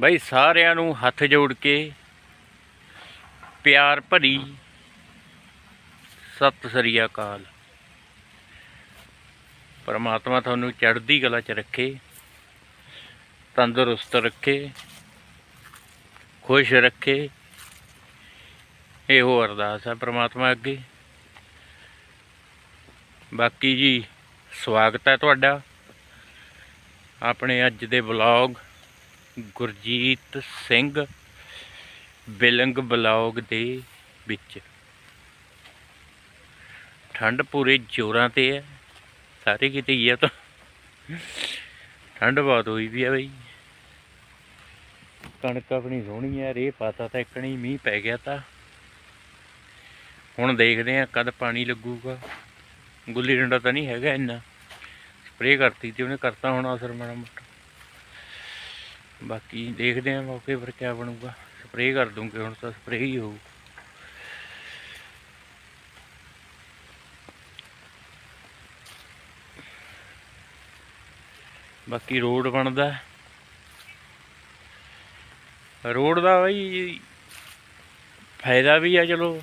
ਬਈ ਸਾਰਿਆਂ ਨੂੰ ਹੱਥ ਜੋੜ ਕੇ ਪਿਆਰ ਭਰੀ ਸਤਿ ਸ੍ਰੀ ਅਕਾਲ। ਪਰਮਾਤਮਾ ਤੁਹਾਨੂੰ ਚੜ੍ਹਦੀ ਕਲਾ 'ਚ ਰੱਖੇ, ਤੰਦਰੁਸਤ ਰੱਖੇ, ਖੁਸ਼ ਰੱਖੇ। ਇਹੋ ਅਰਦਾਸ ਹੈ ਪ੍ਰਮਾਤਮਾ ਅੱਗੇ। ਬਾਕੀ ਜੀ, ਸਵਾਗਤ ਹੈ ਤੁਹਾਡਾ। ਆਪਣੇ ਅੱਜ ਦੇ ਵਲੌਗ ਗੁਰਜੀਤ ਸਿੰਘ ਬਿਲੰਗ ਬਲੌਗ ਦੇ ਵਿੱਚ। ਠੰਡ ਪੂਰੇ ਜ਼ੋਰਾਂ ਤੇ ਹੈ। ਸਾਰੇ ਕਿਤੇ ਹੀ ਆ ਤਾਂ। ਠੰਡ ਬਹੁਤ ਹੋਈ ਵੀ ਆ ਬਈ। ਕਣਕ ਆਪਣੀ ਸੋਹਣੀ ਹੈ ਰੇ ਪਾਤਾ ਤਾਂ ਇੱਕਣੀ ਮੀਂਹ ਪੈ ਗਿਆ ਤਾਂ। ਹੁਣ ਦੇਖਦੇ ਆ ਕਦ ਪਾਣੀ ਲੱਗੂਗਾ। ਗੁੱਲੀ ਡੰਡਾ ਤਾਂ ਨਹੀਂ ਹੈਗਾ ਇੰਨਾ। ਸਪਰੇਅ ਕਰਤੀ ਤੇ ਉਹਨੇ ਕਰਤਾ ਹੁਣ ਅਸਰ ਮਾੜਾ ਮੋਟਾ। ਬਾਕੀ ਦੇਖਦੇ ਆ ਮੌਕੇ ਪਰ ਕਿਆ ਬਣੂਗਾ। ਸਪਰੇਅ ਕਰ ਦੂੰਗੇ, ਹੁਣ ਤਾਂ ਸਪਰੇਅ ਹੀ ਹੋਊ। ਬਾਕੀ ਰੋਡ ਬਣਦਾ ਰੋਡ ਦਾ ਬਈ ਫਾਇਦਾ ਵੀ ਆ, ਚਲੋ।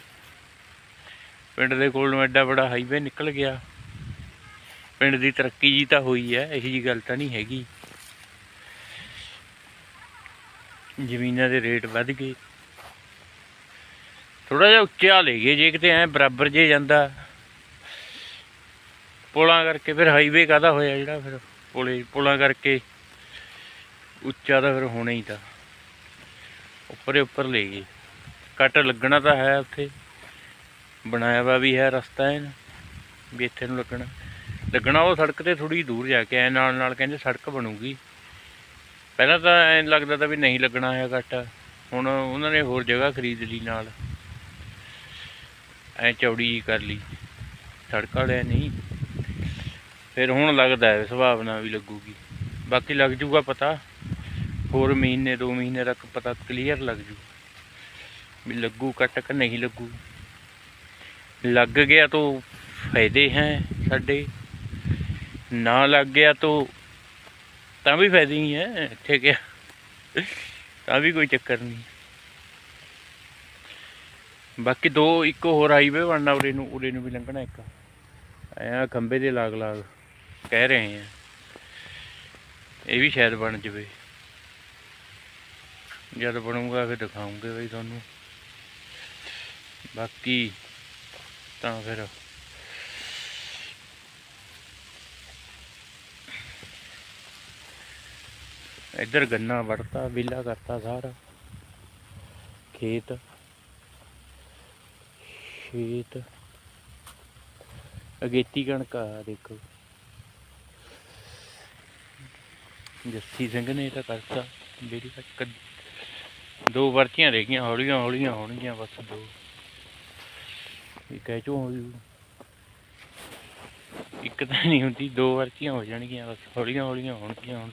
ਪਿੰਡ ਦੇ ਕੋਲ ਨੂੰ ਐਡਾ ਬੜਾ ਹਾਈਵੇ ਨਿਕਲ ਗਿਆ। ਪਿੰਡ ਦੀ ਤਰੱਕੀ ਜੀ ਤਾਂ ਹੋਈ ਹੈ, ਇਹੀ ਜੀ ਗੱਲ ਤਾਂ ਨਹੀਂ ਹੈਗੀ। ਜ਼ਮੀਨਾਂ ਦੇ ਰੇਟ ਵੱਧ ਗਏ। ਥੋੜਾ ਜਿਹਾ ਉੱਚਾ ਲੈ ਗਏ ਜੇ ਕਿਤੇ ਐ ਬਰਾਬਰ ਜੇ ਜਾਂਦਾ। ਪੁਲਾਂ ਕਰਕੇ ਫਿਰ ਹਾਈਵੇ ਕਾਦਾ ਹੋਇਆ ਜਿਹੜਾ ਫਿਰ? ਪੁਲੇ, ਪੁਲਾਂ ਕਰਕੇ ਉੱਚਾ ਤਾਂ ਫਿਰ ਹੋਣਾ ਹੀ ਤਾਂ। ਉੱਪਰੇ ਉੱਪਰ ਲੈ ਗਏ। ਕੱਟ ਲੱਗਣਾ ਤਾਂ ਹੈ ਉੱਥੇ। ਬਣਾਇਆ ਵਾ ਵੀ ਹੈ ਰਸਤਾ ਹੈ ਵੀ ਇੱਥੇ ਨੂੰ ਲੱਗਣਾ। ਲੱਗਣਾ ਉਹ ਸੜਕ ਤੇ ਥੋੜੀ ਦੂਰ ਜਾ ਕੇ ਐ ਨਾਲ ਨਾਲ ਕਹਿੰਦੇ ਸੜਕ ਬਣੂਗੀ। ਪਹਿਲਾਂ ਤਾਂ ਐਂ ਲੱਗਦਾ ਤਾਂ ਵੀ ਨਹੀਂ ਲੱਗਣਾ ਹੈ ਕੱਟ ਹੁਣ ਉਹਨਾਂ ਨੇ ਹੋਰ ਜਗ੍ਹਾ ਖਰੀਦ ਲਈ ਨਾਲ। ਐ ਚੌੜੀ ਜਿਹੀ ਕਰ ਲਈ। ਸੜਕ ਵਾਲਿਆਂ ਨਹੀਂ ਫਿਰ ਹੁਣ ਲੱਗਦਾ ਹੈ ਸੁਭਾਵਨਾ ਵੀ ਲੱਗੂਗੀ। ਬਾਕੀ ਲੱਗ ਜੂਗਾ ਪਤਾ। ਹੋਰ ਮਹੀਨੇ, ਦੋ ਮਹੀਨੇ ਤੱਕ ਪਤਾ ਕਲੀਅਰ ਲੱਗ ਜੂ। ਵੀ ਲੱਗੂ ਕੱਟ ਕਿ ਨਹੀਂ ਲੱਗੂ। ਲੱਗ ਗਿਆ ਤਾਂ ਫਾਇਦੇ ਹੈ ਸਾਡੇ। ਨਾ ਲੱਗ ਗਿਆ ਤਾਂ ਤਾਂ ਵੀ ਫਾਇਦੇ ਹੀ ਹੈ ਇੱਥੇ ਕਿਆ ਤਾਂ ਵੀ ਕੋਈ ਚੱਕਰ ਨਹੀਂ। ਬਾਕੀ ਦੋ, ਇੱਕ ਹੋਰ ਹਾਈਵੇ ਬਣਨਾ ਉਰੇ ਨੂੰ ਉਰੇ ਨੂੰ ਵੀ ਲੰਘਣਾ ਇੱਕ। ਐਂ ਖੰਬੇ ਦੇ ਲਾਗ ਲਾਗ ਕਹਿ ਰਹੇ ਆ। ਇਹ ਵੀ ਸ਼ਾਇਦ ਬਣ ਜਵੇ। ਜਦ ਬਣੂਗਾ ਫਿਰ ਦਿਖਾਉਂਗੇ ਬਈ ਤੁਹਾਨੂੰ। ਬਾਕੀ ਤਾਂ ਫਿਰ ਇੱਧਰ ਗੰਨਾ ਵੜਤਾ ਵਿਲਾ ਕਰਤਾ ਸਾਰਾ। ਖੇਤ। ਖੇਤ। ਅਗੇਤੀ ਕਣਕ ਆ, ਦੇਖੋ। ਜੱਸੀ ਸਿੰਘ ਨੇ ਤਾਂ ਕਰਤਾ। ਮੇਰੀ ਕੱਟ ਦੋ ਵਰਤੀਆਂ ਰਹਿ ਗਈਆਂ, ਹੌਲੀਆਂ ਹੌਲੀਆਂ ਹੋਣਗੀਆਂ, ਬਸ ਦੋ। ਇੱਕ ਐ ਚੋਂ ਹੋ ਜੂ ਇੱਕ ਤਾਂ ਨਹੀਂ ਹੁੰਦੀ, ਦੋ ਵਰਤੀਆਂ ਹੋ ਜਾਣਗੀਆਂ, ਬਸ ਹੌਲੀਆਂ ਹੌਲੀਆਂ ਹੋਣਗੀਆਂ ਹੁਣ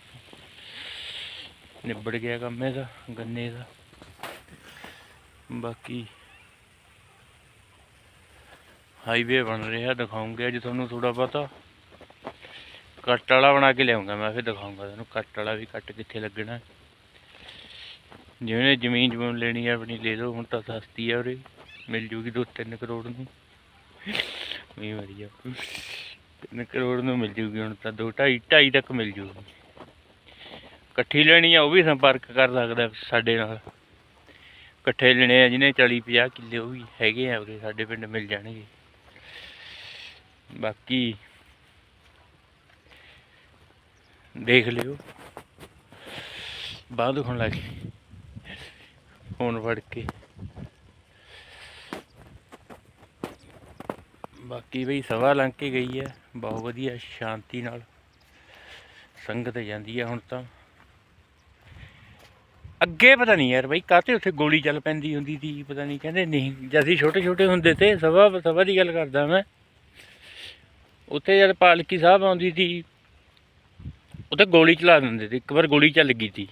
ਨਿਬੜ ਗਿਆ ਕੰਮ ਇਹਦਾ, ਗੰਨੇ ਦਾ। ਬਾਕੀ ਹਾਈਵੇ ਬਣ ਰਿਹਾ, ਦਿਖਾਉਂਗੇ। ਅੱਜ ਤੁਹਾਨੂੰ ਥੋੜਾ ਬਹੁਤਾ ਕੱਟ ਵਾਲਾ ਬਣਾ ਕੇ ਲਿਆਉਂਗਾ ਮੈਂ, ਫਿਰ ਦਿਖਾਉਂਗਾ ਤੁਹਾਨੂੰ ਕੱਟ ਵਾਲਾ ਵੀ ਕੱਟ ਕਿੱਥੇ ਲੱਗਣਾ। ਜਿਵੇਂ ਜ਼ਮੀਨ ਜਮੂਨ ਲੈਣੀ ਹੈ ਆਪਣੀ ਲੈ ਲਓ, ਹੁਣ ਤਾਂ ਸਸਤੀ ਆ ਉਰੇ। ਮਿਲ ਜੂਗੀ 2-3 ਕਰੋੜ ਨੂੰ। ਵੀ ਵਧੀਆ। 3 ਕਰੋੜ ਨੂੰ ਮਿਲ ਜੂਗੀ, ਹੁਣ ਤਾਂ 2 2.5 2.5 ਤੱਕ ਮਿਲ ਜੂਗੀ। ਇਕੱਠੀ ਲੈਣੀ ਆ, ਉਹ ਵੀ ਸੰਪਰਕ ਕਰ ਸਕਦਾ ਸਾਡੇ ਨਾਲ। ਇਕੱਠੇ ਲੈਣੇ ਆ ਜਿਹਨੇ 40 50 ਕਿੱਲੇ, ਉਹ ਵੀ ਹੈਗੇ ਆ ਉਰੇ, ਸਾਡੇ ਪਿੰਡ ਮਿਲ ਜਾਣਗੇ। ਬਾਕੀ ਦੇਖ ਲਿਓ। ਬਾਅਦ ਦੁਖਣ ਲੱਗ ਗਈ। ਫੋਨ ਫੜ ਕੇ। ਬਾਕੀ ਬਈ ਸਵਾ ਲੰਘ ਕੇ ਗਈ ਹੈ ਬਹੁਤ ਵਧੀਆ, ਸ਼ਾਂਤੀ ਨਾਲ। ਸੰਗਤ ਜਾਂਦੀ ਹੈ ਹੁਣ ਤਾਂ। ਅੱਗੇ ਪਤਾ ਨਹੀਂ ਯਾਰ ਬਈ ਕਾਤੇ ਉੱਥੇ ਗੋਲੀ ਚੱਲ ਪੈਂਦੀ ਹੁੰਦੀ ਸੀ, ਪਤਾ ਨਹੀਂ ਕਹਿੰਦੇ ਨਹੀਂ ਜਦ ਅਸੀਂ ਛੋਟੇ ਛੋਟੇ ਹੁੰਦੇ ਤੇ ਸਭਾ ਸਭਾ ਦੀ ਗੱਲ ਕਰਦਾ ਮੈਂ। ਉੱਥੇ ਜਦ ਪਾਲਕੀ ਸਾਹਿਬ ਆਉਂਦੀ ਸੀ, ਉੱਥੇ ਗੋਲੀ ਚਲਾ ਦਿੰਦੇ ਸੀ, ਇੱਕ ਵਾਰ ਗੋਲੀ ਚੱਲ ਗਈ ਸੀ।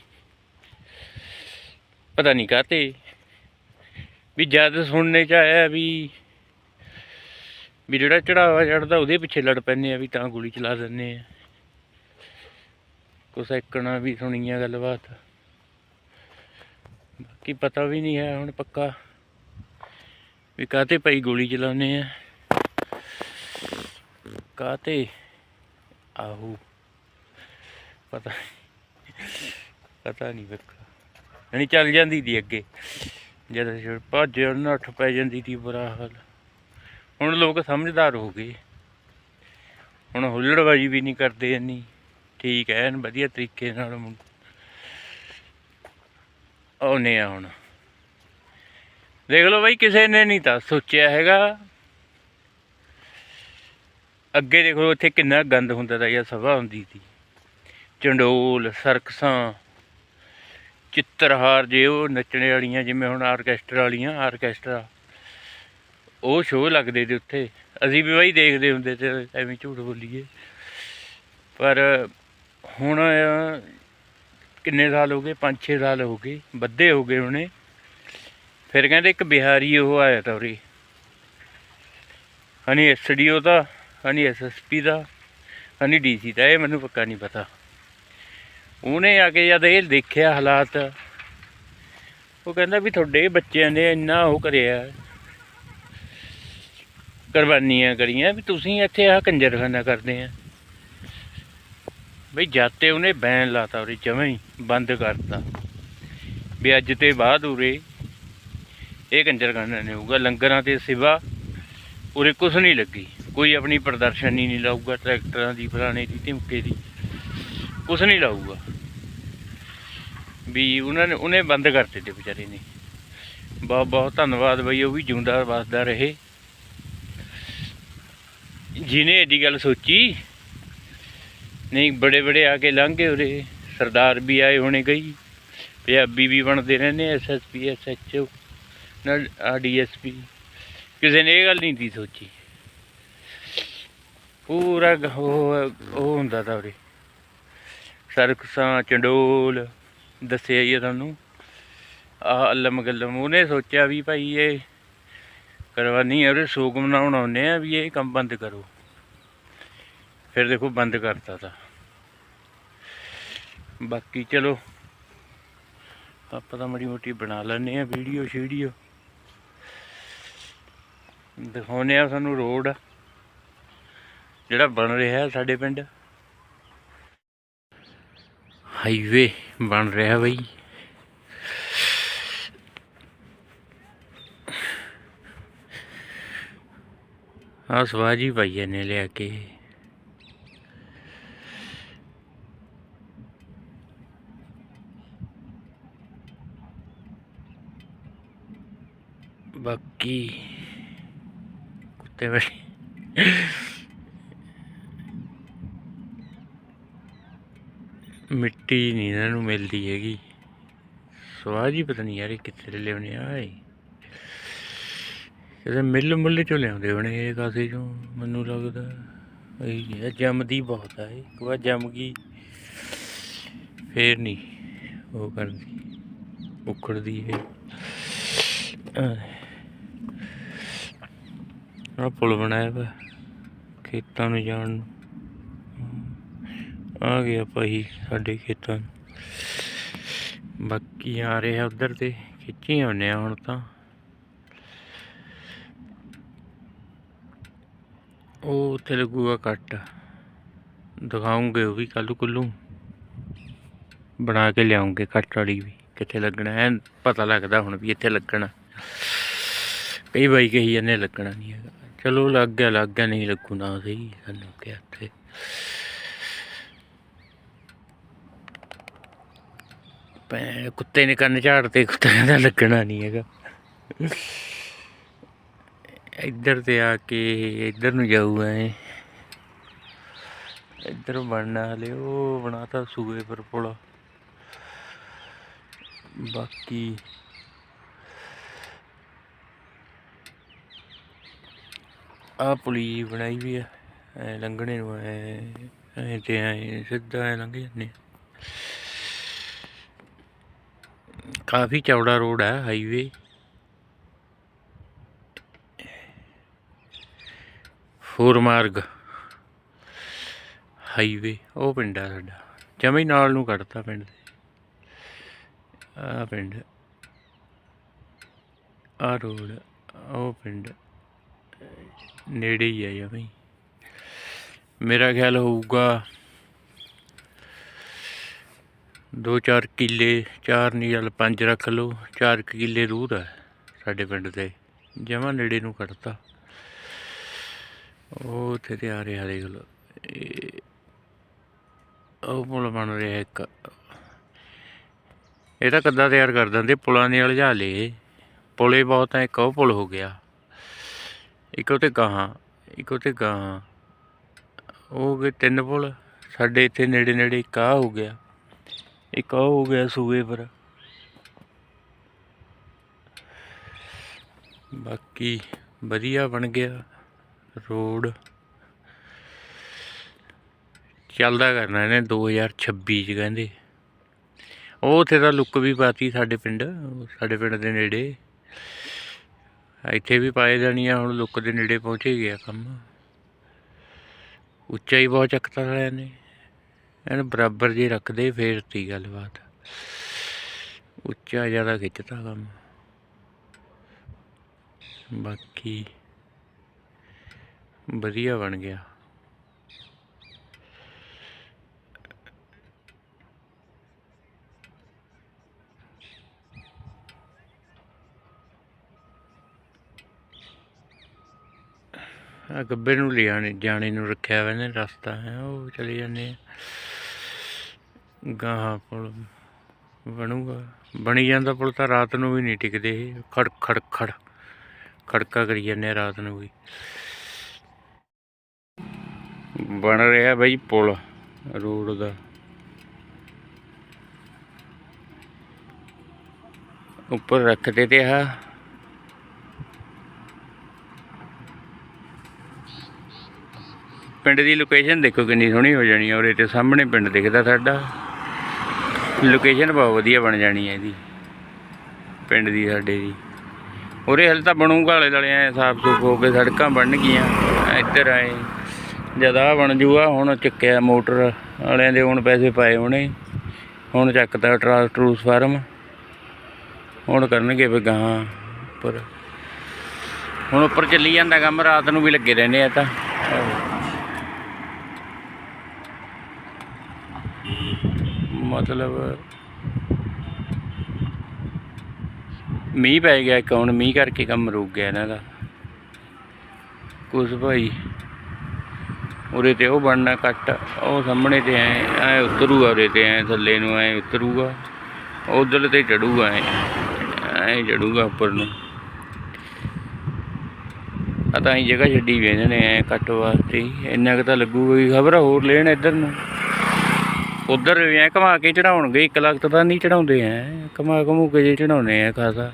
ਪਤਾ ਨਹੀਂ ਕਾਤੇ ਵੀ ਜਦ ਸੁਣਨੇ ਚ ਆਇਆ ਵੀ ਵੀ ਜਿਹੜਾ ਚੜਾਵਾ ਚੜਦਾ ਉਹਦੇ ਪਿੱਛੇ ਲੜ ਪੈਂਦੇ ਆ, ਵੀ ਤਾਂ ਗੋਲੀ ਚਲਾ ਦਿੰਦੇ ਆ। ਕੁਛ ਇੱਕਣਾ ਵੀ ਸੁਣੀਆਂ ਗੱਲਬਾਤ। ਬਾਕੀ ਪਤਾ ਵੀ ਨਹੀਂ ਹੈ ਹੁਣ ਪੱਕਾ ਵੀ ਕਾਤੇ ਪਈ ਗੋਲੀ ਚਲਾਉਨੇ ਆ? ਕਾਤੇ ਆਹੂ। ਪਤਾ ਪਤਾ ਨਹੀਂ ਪੱਕਾ। ਯਾਨੀ ਚੱਲ ਜਾਂਦੀ ਦੀ ਅੱਗੇ। ਜਦ ਅਸੀਂ ਭੱਜ ਨੱਠ ਪੈ ਜਾਂਦੀ ਸੀ ਬੁਰਾ ਹਾਲ। ਹੁਣ ਲੋਕ ਸਮਝਦਾਰ ਹੋ ਗਏ। ਹੁਣ ਹੁੱਲੜਬਾਜੀ ਵੀ ਨਹੀਂ ਕਰਦੇ ਇੰਨੀ। ਠੀਕ ਹੈ ਐਨ, ਵਧੀਆ ਤਰੀਕੇ ਨਾਲ ਮੁੰ- ਆਉਂਦੇ ਆ ਹੁਣ। ਦੇਖ ਲਓ ਬਾਈ, ਕਿਸੇ ਨੇ ਨਹੀਂ ਤਾਂ ਸੋਚਿਆ ਹੈਗਾ। ਅੱਗੇ ਦੇਖ ਲਓ ਇੱਥੇ ਕਿੰਨਾ ਗੰਦ ਹੁੰਦਾ ਤਾਂ ਜਾਂ ਸਭਾ ਹੁੰਦੀ ਸੀ। ਚੰਡੋਲ, ਸਰਕਸਾਂ, ਚਿੱਤਰਹਾਰ ਜੇ ਉਹ ਨੱਚਣੇ ਵਾਲੀਆਂ, ਜਿਵੇਂ ਹੁਣ ਆਰਕੈਸਟਰਾ ਵਾਲੀਆਂ, ਆਰਕੈਸਟਰਾ, ਉਹ ਸ਼ੋਅ ਲੱਗਦੇ ਤੇ ਉੱਥੇ। ਅਸੀਂ ਵੀ ਬਾਈ ਦੇਖਦੇ ਹੁੰਦੇ ਤੇ ਐਵੇਂ ਝੂਠ ਬੋਲੀਏ। ਪਰ ਹੁਣ ਕਿੰਨੇ ਸਾਲ ਹੋ ਗਏ? 5-6 ਸਾਲ ਹੋ ਗਏ। ਵੱਧੇ ਹੋ ਗਏ ਹੁਣੇ। ਫਿਰ ਕਹਿੰਦੇ ਇੱਕ ਬਿਹਾਰੀ ਉਹ ਆਇਆ ਤਾ ਉਰੇ। ਹਨੀ ਐਸਡੀਓ ਦਾ, ਹਨੀ ਐਸਐਸਪੀ ਦਾ, ਹਨੀ ਡੀਸੀ ਦਾ, ਇਹ ਮੈਨੂੰ ਪੱਕਾ ਨਹੀਂ ਪਤਾ। ਉਹਨੇ ਆ ਕੇ ਜਦ ਇਹ ਦੇਖਿਆ ਹਾਲਾਤ, ਉਹ ਕਹਿੰਦਾ ਵੀ ਤੁਹਾਡੇ ਬੱਚਿਆਂ ਨੇ ਇੰਨਾ ਉਹ ਕਰਿਆ। ਕੁਰਬਾਨੀਆਂ ਕਰੀਆਂ ਵੀ ਤੁਸੀਂ ਇੱਥੇ ਆ ਕੰਜਰਖਾਨਾ ਕਰਦੇ ਆ। ਬਈ ਜਾਤੇ ਉਹਨੇ ਬੈਨ ਲਾਤਾ ਉਰੇ ਜਮਾਂ ਹੀ, ਬੰਦ ਕਰਤਾ। ਵੀ ਅੱਜ ਤੇ ਬਾਅਦ ਉਰੇ ਇਹ ਕੰਜਰ ਕੰਜਰਖਾਨਾ ਨਹੀਂ ਹੋਊਗਾ ਲੰਗਰਾਂ ਤੇ ਸਿਵਾ, ਉਰੇ ਕੁਛ ਨਹੀਂ ਲੱਗੀ। ਕੋਈ ਆਪਣੀ ਪ੍ਰਦਰਸ਼ਨੀ ਨਹੀਂ ਲਾਊਗਾ, ਟਰੈਕਟਰਾਂ ਦੀ, ਫਲਾਣੇ ਦੀ, ਧਮਕੇ ਦੀ, ਕੁਛ ਨਹੀਂ ਲਾਊਗਾ। ਵੀ ਉਹਨਾਂ ਨੇ, ਉਹਨੇ ਬੰਦ ਕਰ ਦਿੱਤੇ ਵਿਚਾਰੇ ਨੇ। ਬਹੁਤ ਬਹੁਤ ਧੰਨਵਾਦ ਬਈ, ਉਹ ਵੀ ਜਿਉਂਦਾ, ਵਸਦਾ ਰਹੇ। ਜਿਹਨੇ ਏਡੀ ਗੱਲ ਸੋਚੀ ਨਹੀਂ, ਬੜੇ ਬੜੇ ਆ ਕੇ ਲੰਘੇ ਉਰੇ। ਸਰਦਾਰ ਵੀ ਆਏ ਹੋਣੇ ਕਈ। ਪੰਜਾਬੀ ਵੀ ਬਣਦੇ ਰਹਿੰਦੇ ਐਸਐਸਪੀ ਐਸਐਚਓ ਨਾਲ ਡੀਐਸਪੀ ਕਿਸੇ ਨੇ ਇਹ ਗੱਲ ਨਹੀਂ ਦੀ ਸੋਚੀ। ਪੂਰਾ ਉਹ ਉਹ ਹੁੰਦਾ ਤਾ ਉਰੇ। ਸਰਕਸਾਂ ਚੰਡੋਲ ਦੱਸਿਆ ਹੀ ਤੁਹਾਨੂੰ। ਆਹ ਅਲਮ ਗਲਮ, ਉਹਨੇ ਸੋਚਿਆ ਵੀ ਭਾਈ ਇਹ ਕਰਵਾਨੀ ਹੈ ਉਰੇ ਸੋਗ ਮਨਾਉਣ ਆਉਂਦੇ ਆ ਵੀ ਇਹ ਕੰਮ ਬੰਦ ਕਰੋ। ਫਿਰ ਦੇਖੋ ਬੰਦ ਕਰਤਾ ਤਾ। ਬਾਕੀ ਚਲੋ, ਆਪਾਂ ਤਾਂ ਮੜੀ ਮੋਟੀ ਬਣਾ ਲੈਂਦੇ ਆ ਵੀਡੀਓ, ਸ਼ੀਡੀਓ। ਦਿਖਾਉਂਦੇ ਆ ਸਾਨੂੰ ਰੋਡ, ਜਿਹੜਾ ਬਣ ਰਿਹਾ ਸਾਡੇ ਪਿੰਡ। ਹਾਈਵੇ ਬਣ ਰਿਹਾ ਬਈ। ਆ ਸਵਾਜੀ ਭਾਈਏ ਨੇ ਲਿਆ ਕੇ। ਕੀ? ਕੁੱਤੇ ਬੈਠੇ। ਮਿੱਟੀ ਨਹੀਂ ਇਹਨਾਂ ਨੂੰ ਮਿਲਦੀ ਹੈਗੀ। ਸਵਾਜੀ ਪਤਾ ਨਹੀਂ ਯਾਰ ਇਹ ਕਿੱਥੇ ਦੇ ਲਿਆਉਣੇ ਆਏ ਕਿਤੇ ਮਿੱਲ ਮੁੱਲ ਚੋਂ ਲਿਆਉਂਦੇ ਹੋਣੇ ਇਹ ਕਾਸੇ ਚੋਂ, ਮੈਨੂੰ ਲੱਗਦਾ। ਇਹ ਹੈ ਜੰਮਦੀ ਬਹੁਤ ਆ ਇਹ। ਇੱਕ ਜੰਮ ਗਈ, ਫੇਰ ਨਹੀਂ। ਉਹ ਕਰਦੀ, ਉਖੜਦੀ ਇਹ। ਆ ਪੁਲ ਬਣਾਇਆ ਵਾ, ਖੇਤਾਂ ਨੂੰ ਜਾਣ ਨੂੰ। ਆ ਗਿਆ ਭਾਈ ਸਾਡੇ ਖੇਤਾਂ ਨੂੰ। ਬਾਕੀ ਆ ਰਿਹਾ ਉਧਰ ਤੇ, ਖਿੱਚੀ ਆਉਂਦੇ ਆ ਹੁਣ ਤਾਂ। ਉਹ ਉੱਥੇ ਲੱਗੂਗਾ ਕੱਟ। ਦਿਖਾਉਂਗੇ ਉਹ ਵੀ ਕੱਲੂ ਕੁੱਲੂ। ਬਣਾ ਕੇ ਲਿਆਉਂਗੇ ਕੱਟ ਵਾਲੀ ਵੀ, ਕਿੱਥੇ ਲੱਗਣਾ ਹੈ ਪਤਾ ਲੱਗਦਾ ਹੁਣ ਵੀ ਇੱਥੇ ਲੱਗਣਾ। ਕਈ ਬਾਈ ਕਹੀ ਜਾਂਦੇ ਲੱਗਣਾ ਨਹੀਂ ਹੈਗਾ। ਚਲੋ ਲੱਗ ਗਿਆ ਲੱਗ ਗਿਆ, ਨਹੀਂ ਲੱਗੂ ਨਾ ਸਹੀ, ਸਾਨੂੰ ਕਿਹਾ ਇੱਥੇ। ਭੈਣ, ਕੁੱਤੇ ਨੇ ਕੰਨ ਝਾੜਤੇ ਕੁੱਤੇ ਦਾ ਲੱਗਣਾ ਨਹੀਂ ਹੈਗਾ। ਇੱਧਰ ਤੇ ਆ ਕੇ, ਇੱਧਰ ਨੂੰ ਜਾਊਗਾ ਐ। ਇੱਧਰ ਬਣਨਾ ਹਲੇ, ਉਹ ਬਣਾਤਾ ਸੂਏ ਪਰ ਪੁਲ ਬਾਕੀ ਆ ਪੁਲੀ ਬਣਾਈ ਵੀ ਆ। ਐ ਲੰਘਣੇ ਨੂੰ ਐ ਐ ਤੇ ਐ ਸਿੱਧਾ ਐ ਲੰਘ ਜਾਂਦੇ ਕਾਫੀ ਚੌੜਾ ਰੋਡ ਹੈ ਹਾਈਵੇ। ਫੋਰ ਮਾਰਗ ਹਾਈਵੇ, ਉਹ ਪਿੰਡ ਆ ਸਾਡਾ। ਜਮੇ ਨਾਲ ਨੂੰ ਕੱਢਤਾ ਪਿੰਡ ਦੇ ਆ ਪਿੰਡ ਆ ਰੋਡ, ਉਹ ਪਿੰਡ। ਨੇੜੇ ਹੀ ਆ ਜਮੀ ਮੇਰਾ ਖਿਆਲ ਹੋਊਗਾ ਦੋ ਚਾਰ ਕਿੱਲੇ, ਚਾਰ ਨਹੀਂ ਚੱਲ ਪੰਜ ਰੱਖ ਲਓ, ਚਾਰ ਕੁ ਕਿੱਲੇ ਦੂਰ ਹੈ ਸਾਡੇ ਪਿੰਡ ਦੇ। ਜਮਾ ਨੇੜੇ ਨੂੰ ਕੱਢਤਾ। ਉਹ ਉੱਥੇ ਤੇ ਆ ਰਿਹਾ ਦੇਖ ਲਓ। ਇਹ ਉਹ ਪੁਲ ਬਣ ਰਿਹਾ ਇੱਕ। ਇਹ ਤਾਂ ਕੱਦਾ ਤਿਆਰ ਕਰ ਦਿੰਦੇ, ਪੁਲਾਂ ਨੇ ਉਲਝਾ ਲਏ। ਪੁਲੇ ਬਹੁਤ ਹੈ ਇੱਕ ਉਹ ਪੁਲ ਹੋ ਗਿਆ। ਇੱਕ ਉਹ ਤੇ ਗਾਹਾਂ, ਇੱਕ ਉਹ ਤੇ ਗਾਹਾਂ। ਉਹ ਹੋ ਗਏ ਤਿੰਨ ਪੁਲ, ਸਾਡੇ ਇੱਥੇ ਨੇੜੇ ਨੇੜੇ ਇੱਕ ਆਹ ਹੋ ਗਿਆ। ਇੱਕ ਉਹ ਹੋ ਗਿਆ ਸੂਏ ਪਰ। ਬਾਕੀ ਵਧੀਆ ਬਣ ਗਿਆ ਰੋਡ। ਚੱਲਦਾ ਕਰਨਾ ਇਹਨੇ 2026 ਚ ਕਹਿੰਦੇ। ਉਹ ਉੱਥੇ ਤਾਂ ਲੁੱਕ ਵੀ ਪਾਤੀ ਸਾਡੇ ਪਿੰਡ ਸਾਡੇ ਪਿੰਡ ਦੇ ਨੇੜੇ। ਇੱਥੇ ਵੀ ਪਾਏ ਜਾਣੀ ਆ, ਹੁਣ ਲੁੱਕ ਦੇ ਨੇੜੇ ਪਹੁੰਚੇ ਗਿਆ ਕੰਮ। ਉੱਚਾ ਹੀ ਬਹੁਤ ਚੱਕਤਾ ਸਾਲਿਆਂ ਨੇ ਇਹਨੂੰ ਬਰਾਬਰ ਜੇ ਰੱਖਦੇ ਫੇਰ ਤੀ ਗੱਲਬਾਤ। ਉੱਚਾ ਜ਼ਿਆਦਾ ਖਿੱਚਤਾ ਕੰਮ। ਬਾਕੀ ਵਧੀਆ ਬਣ ਗਿਆ। ਆ ਗੱਬੇ ਨੂੰ ਲਿਆਣੇ, ਜਾਣੇ ਨੂੰ ਰੱਖਿਆ ਹੋਇਆ ਨੇ ਰਸਤਾ ਹੈ, ਉਹ ਚਲੇ ਜਾਂਦੇ ਆ। ਗਾਹਾਂ ਪੁਲ ਬਣੂਗਾ। ਬਣੀ ਜਾਂਦਾ ਪੁਲ ਤਾਂ ਰਾਤ ਨੂੰ ਵੀ ਨਹੀਂ ਟਿਕਦੇ ਇਹ। ਖੜ ਖੜ ਖੜ, ਖੜਕਾ ਕਰੀ ਜਾਂਦੇ ਆ ਰਾਤ ਨੂੰ ਵੀ। ਬਣ ਰਿਹਾ ਬਈ ਪੁਲ, ਰੋਡ ਦਾ। ਉੱਪਰ ਰੱਖਦੇ ਤੇ ਆ ਪਿੰਡ ਦੀ ਲੋਕੇਸ਼ਨ ਦੇਖੋ ਕਿੰਨੀ ਸੋਹਣੀ ਹੋ ਜਾਣੀ ਹੈ ਔਰ ਤੇ ਸਾਹਮਣੇ ਪਿੰਡ ਦਿਖਦਾ ਸਾਡਾ। ਲੋਕੇਸ਼ਨ ਬਹੁਤ ਵਧੀਆ ਬਣ ਜਾਣੀ ਹੈ ਇਹਦੀ, ਪਿੰਡ ਦੀ ਸਾਡੇ ਦੀ। ਉਰੇ ਹਲ ਤਾਂ ਬਣੂਗਾ ਆਲੇ ਦੁਆਲੇ ਐ ਸਾਫ਼ ਸੁਥ ਹੋ ਕੇ ਸੜਕਾਂ ਬਣ ਗਈਆਂ ਇੱਧਰ ਆਏ ਜਦ ਆਹ ਬਣ ਜੂਗਾ, ਹੁਣ ਚੱਕਿਆ ਮੋਟਰ ਵਾਲਿਆਂ ਦੇ, ਹੁਣ ਪੈਸੇ ਪਾਏ ਹੋਣੇ। ਹੁਣ ਚੱਕਦਾ ਟਰਾਂਸ ਟਰੂਸਫਾਰਮ ਹੁਣ ਕਰਨਗੇ ਵੀ ਗਾਂ ਉੱਪਰ। ਹੁਣ ਉੱਪਰ ਚੱਲੀ ਜਾਂਦਾ ਕੰਮ, ਰਾਤ ਨੂੰ ਵੀ ਲੱਗੇ ਰਹਿੰਦੇ ਆ ਤਾਂ। ਮਤਲਬ ਮੀਂਹ ਪੈ ਗਿਆ ਇੱਕ ਮੀਂਹ ਕਰਕੇ ਕੰਮ ਰੁਕ ਗਿਆ ਇਹਨਾਂ ਦਾ। ਕੁਛ ਭਾਈ, ਉਰੇ ਤੇ ਉਹ ਬਣਨਾ ਕੱਟ, ਉਹ ਸਾਹਮਣੇ ਤੇ ਐ ਐ ਉਤਰੂਗਾ ਉਰੇ ਤੇ, ਐ ਥੱਲੇ ਨੂੰ ਐ ਉਤਰੂਗਾ, ਉਧਰ ਤੇ ਚੜੂਗਾ ਐ ਐ ਚੜੂਗਾ ਉੱਪਰ ਨੂੰ। ਆ ਤਾਂ ਹੀ ਜਗ੍ਹਾ ਛੱਡੀ ਵੀ ਇਹਨਾਂ ਨੇ, ਐ ਕੱਟ ਵਾਸਤੇ ਇੰਨਾ ਕੁ ਤਾਂ ਲੱਗੂਗਾ ਕਿ ਖਬਰ ਹੋਰ ਲੈਣ ਇੱਧਰ ਨੂੰ। ਉਧਰ ਵੀ ਐ ਘਮਾ ਕੇ ਚੜਾਉਣਗੇ, ਇੱਕ ਲੱਖ ਤਾਂ ਨਹੀਂ ਚੜਾਉਂਦੇ ਐ। ਘਮਾ ਘਮੂ ਕੇ ਜੇ ਚੜਾਉਣੇ ਆ ਖਾਸਾ।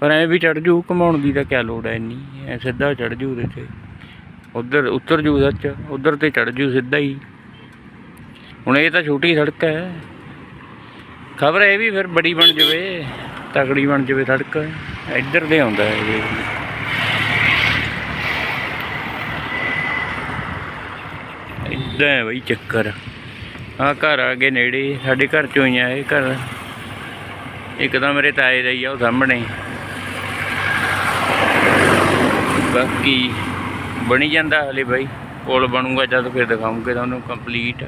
ਪਰ ਐ ਵੀ ਚੜ ਜੂ, ਘਮਾਉਣ ਦੀ ਤਾਂ ਕਿਆ ਲੋੜ ਐ ਇੰਨੀ। ਐ ਸਿੱਧਾ ਚੜ ਜੂ ਉਹਦੇ ਤੇ। ਉਧਰ ਉਤਰ ਜੂ ਸੱਚ, ਉਧਰ ਤੇ ਚੜ ਜੂ ਸਿੱਧਾ ਹੀ। ਹੁਣ ਇਹ ਤਾਂ ਛੋਟੀ ਸੜਕ ਹੈ ਖਬਰ ਇਹ ਵੀ ਫਿਰ ਬੜੀ ਬਣ ਜਵੇ, ਤਕੜੀ ਬਣ ਜਵੇ ਸੜਕ। ਇੱਧਰ ਦੇ ਆਉਂਦਾ ਹੈ ਇਹ ਇੱਦਾਂ ਹੈ ਬਈ ਚੱਕਰ। ਆ ਘਰ ਆ ਗਏ ਨੇੜੇ ਸਾਡੇ ਘਰ ਚੋਂ ਹੀ ਆ ਇਹ ਘਰ। ਇੱਕ ਤਾਂ ਮੇਰੇ ਤਾਏ ਦਾ ਹੀ ਆ, ਉਹ ਸਾਹਮਣੇ। ਬਾਕੀ ਬਣੀ ਜਾਂਦਾ ਹਲੇ ਬਾਈ, ਪੁਲ ਬਣੂਗਾ ਜਦ ਫਿਰ ਦਿਖਾਉਂਗੇ ਤੁਹਾਨੂੰ ਕੰਪਲੀਟ